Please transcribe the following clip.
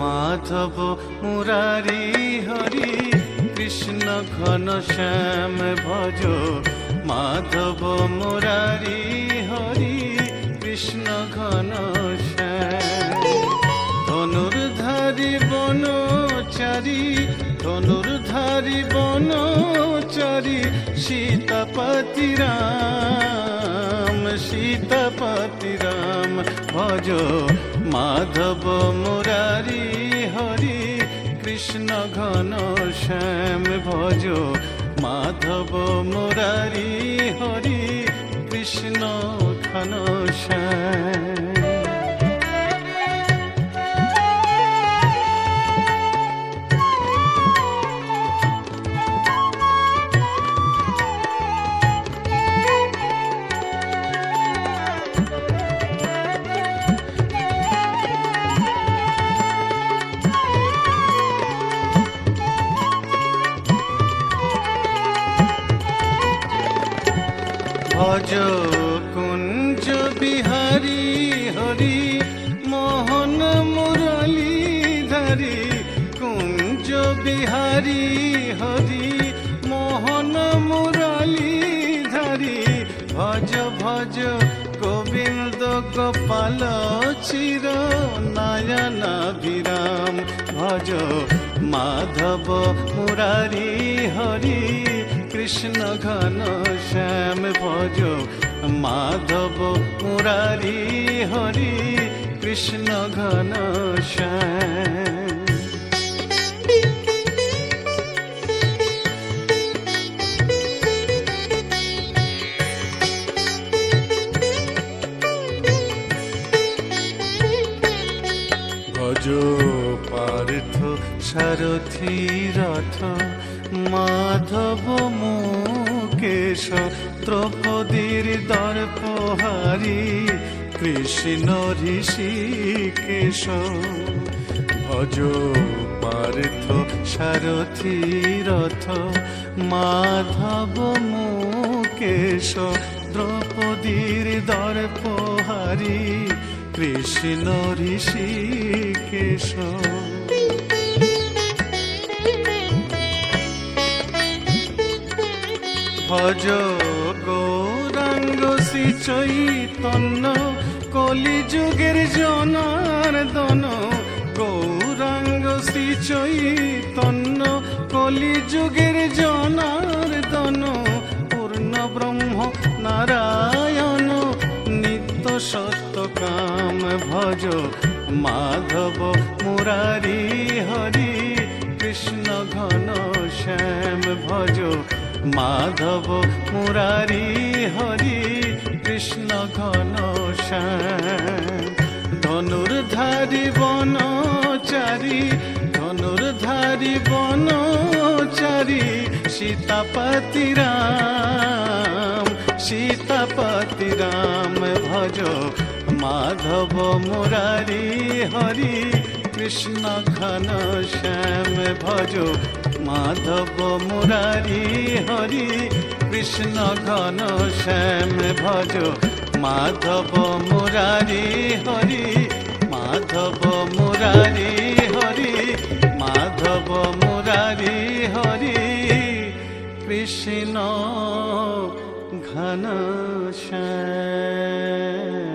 মাধব মুরারি হরি কৃষ্ণ ঘন শ্যাম ভজ মাধব মুরারি হরি কৃষ্ণ ঘন ধনুর্ধারী বনচারী ধনুর্ধারী সীতাপতি সীতাপতি রাম, ভজ মাধব মুরারি, হরি কৃষ্ণ ঘন শ্যাম, ভজ মাধব মুরারি, হরি কৃষ্ণ ঘন ভজ কুঞ্জ বিহারী হরি, মোহন মুরলী ধরি, কুঞ্জ বিহারী হরি, মোহন মুরলী ধরি, ভজ ভজ গোবিন্দ গোপাল চির নয়ন বিরাম, ভজ মাধব মুরারি হরি। কৃষ্ণ ঘন শ্যাম ভজ মাধব মুরারি হরি কৃষ্ণ ঘন শ্যাম। ভজ পার্থ সারথি রথ। মাধব মুকেশ দ্রৌপদীর দর্পহারি কৃষ্ণ ঋষিকেশ ভজ পার্থ সারথি রথ। মাধব মুকেশ দ্রৌপদীর দর্পহারি কৃষ্ণ ঋষিকেশ ভজ গৌরাঙ্গ শ্রী চৈতন্য কলিযুগের জনার্দন। গৌরাঙ্গ শ্রী চৈতন্য কলিযুগের জনার্দন। মাধব মুরারি হরি, কৃষ্ণ ঘন শ্যাম ভজ। মাধব মুরারি হরি, কৃষ্ণ ঘন শ্যাম। ধনুর্ধারী বনচারী ধনুর্ধারী বনচারী, সীতাপতি রাম সীতাপতি রাম ভজ। মাধব মুরারি হরি, কৃষ্ণ ঘন শ্যাম ভজ। মাধব মুরারি হরি, কৃষ্ণ ঘন শ্যাম ভজ। মাধব মুরারি হরি, মাধব মুরারি হরি, মাধব মুরারি হরি, কৃষ্ণ ঘন শ্যাম।